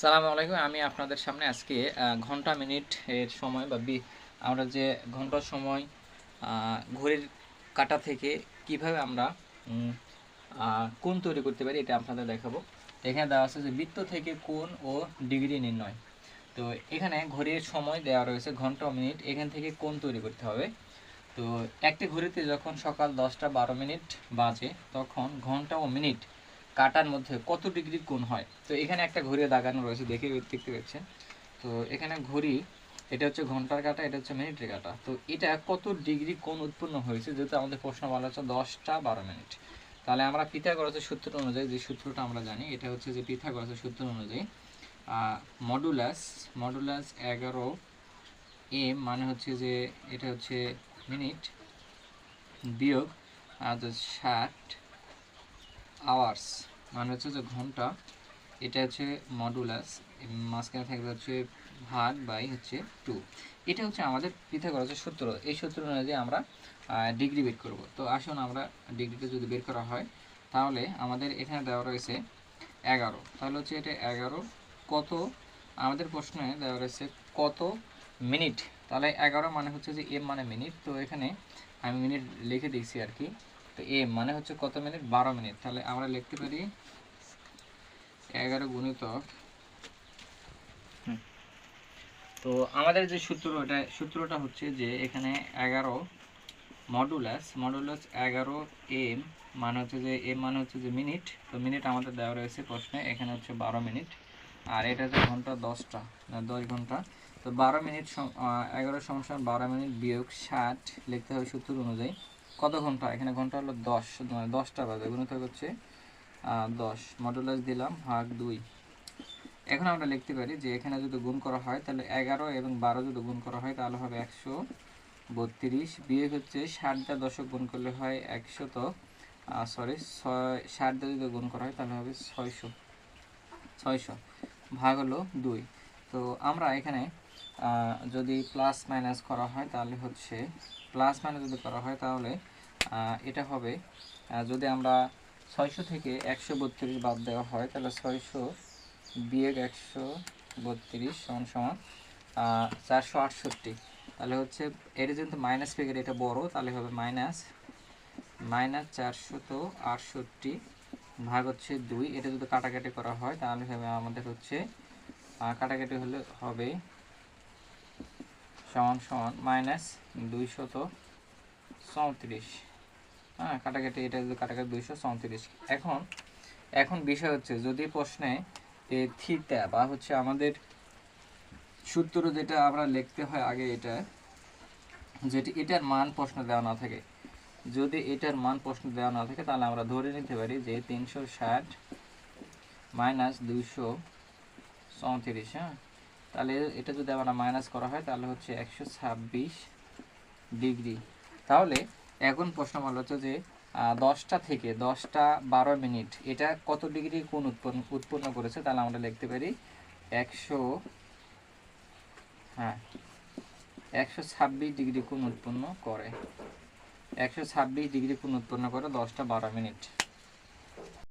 সালামু আলাইকুম। আমি আপনাদের সামনে আজকে ঘণ্টা মিনিট এর সময় বা বি- আমরা যে ঘণ্টার সময় ঘড়ির কাটা থেকে কীভাবে আমরা কোন তৈরি করতে পারি এটা আপনাদের দেখাবো। এখানে দেওয়া আছে যে বৃত্ত থেকে কোন ও ডিগ্রি নির্ণয়। তো এখানে ঘড়ির সময় দেওয়া রয়েছে ঘণ্টা মিনিট। এখান থেকে কোন তৈরি করতে হবে। তো একটি ঘড়িতে যখন সকাল দশটা বারো মিনিট বাজে, তখন ঘণ্টা ও মিনিট কাটার মধ্যে কত ডিগ্রি কোণ হয়? তো এখানে একটা ঘড়ি দাগানো রয়েছে, দেখে দেখতে পাচ্ছেন। তো এখানে ঘড়ি, এটা হচ্ছে ঘণ্টার কাটা, এটা হচ্ছে মিনিটের কাটা। তো এটা কত ডিগ্রি কোণ উৎপন্ন হয়েছে, যেহেতু আমাদের প্রশ্ন বলা হচ্ছে দশটা বারো মিনিট। তাহলে আমরা পিথাগোরাসের সূত্র অনুযায়ী যে সূত্রটা আমরা জানি, এটা হচ্ছে যে পিথাগোরাসের সূত্র অনুযায়ী মডুলাস মডুলাস এগারো এম মানে হচ্ছে যে এটা হচ্ছে মিনিট বিয়োগ আর ষাট আওয়ার্স মানে হচ্ছে যে ঘণ্টা, এটা হচ্ছে মডুলাস মাঝখানে থাকবে হচ্ছে ভাগ বাই হচ্ছে টু এটা হচ্ছে আমাদের পিথাগোরাসের সূত্র, এই সূত্র অনুযায়ী আমরা ডিগ্রি বের করব। তো আসুন আমরা ডিগ্রিটা যদি বের করা হয়, তাহলে আমাদের এখানে দেওয়া রয়েছে এগারো। তাহলে হচ্ছে এটা এগারো কত? আমাদের প্রশ্নে দেওয়া রয়েছে কত মিনিট? তাহলে এগারো মানে হচ্ছে যে এম মানে মিনিট তো এখানে আমি মিনিট লিখে দিয়েছি আর কি। তো এম মানে হচ্ছে কত মিনিট? বারো মিনিট। তাহলে আমরা লিখতে পারি এগারো গুণিতক। হুম। তো আমাদের যে সূত্র, এটা সূত্রটা হচ্ছে যে এখানে এগারো মডুলাস মডুলাস এগারো এম মানে হচ্ছে যে এম মানে হচ্ছে যে মিনিট তো মিনিট আমাদের দেওয়া রয়েছে প্রশ্নে, এখানে হচ্ছে বারো মিনিট। আর এটা হচ্ছে ঘণ্টা দশটা দশ ঘণ্টা। তো বারো মিনিট এগারো সমস্যা বারো মিনিট বিয়োগ ষাট লিখতে হবে সূত্র অনুযায়ী। কত ঘণ্টা? এখানে ঘণ্টা হলো দশ মানে দশটা বাজে। গুণিতক হচ্ছে দশ। মডুলাস দিলাম, ভাগ দুই। এখন আমরা লিখতে পারি যে এখানে যদি গুণ করা হয়, তাহলে এগারো এবং বারো যদি গুণ করা হয়, তাহলে হবে একশো বত্রিশ। বিয়োগ হচ্ছে ষাট দশক গুণ করলে হয় একশো, তো সরি ছয়, ষাট দা যদি গুণ করা হয়, তাহলে হবে ছয়শো। ছয়শো। ভাগ হলো দুই। তো আমরা এখানে যদি প্লাস মাইনাস করা হয় তাহলে হচ্ছে প্লাস মাইনাস যদি করা হয় তাহলে এটা হবে যদি আমরা ছয়শো থেকে একশো বত্রিশ বাদ দেওয়া হয় তাহলে ছয়শো বিয়োগ একশো বত্রিশ সমান সমান চারশো আটষট্টি। তাহলে হচ্ছে, এটা যেহেতু মাইনাস ফিগার এটা বড়, তাহলে হবে মাইনাস মাইনাস চারশো তো আটষট্টি ভাগ হচ্ছে দুই। এটা যদি কাটাকাটি করা হয় তাহলে হবে আমাদের হচ্ছে কাটাকাটি হলে হবে সমান সমান মাইনাস দুইশত চৌত্রিশ। হ্যাঁ কাটাকাটি, এটা যদি কাটাকাটি দুইশো চৌত্রিশ। এখন এখন বিষয় হচ্ছে, যদি প্রশ্নে থিতা বা হচ্ছে আমাদের সূত্র যেটা আমরা লিখতে হয় আগে এটা, যেটি এটার মান প্রশ্ন দেওয়া না থাকে। যদি এটার মান প্রশ্ন দেওয়া না থাকে, তাহলে আমরা ধরে নিতে পারি যে তিনশো ষাট মাইনাস দুইশো চৌত্রিশ হ্যাঁ। তাহলে এটা যদি আমরা মাইনাস করা হয়, তাহলে হচ্ছে একশো ছাব্বিশ ডিগ্রি। তাহলে এখন প্রশ্ন বলা হচ্ছে যে দশটা থেকে দশটা বারো মিনিট, এটা কত ডিগ্রি কোন উৎপন্ন উৎপন্ন করেছে? তাহলে আমরা লিখতে পারি একশো হ্যাঁ একশো ছাব্বিশ ডিগ্রি কোন উৎপন্ন করে। একশো ছাব্বিশ ডিগ্রি কোন উৎপন্ন করে দশটা বারো মিনিট।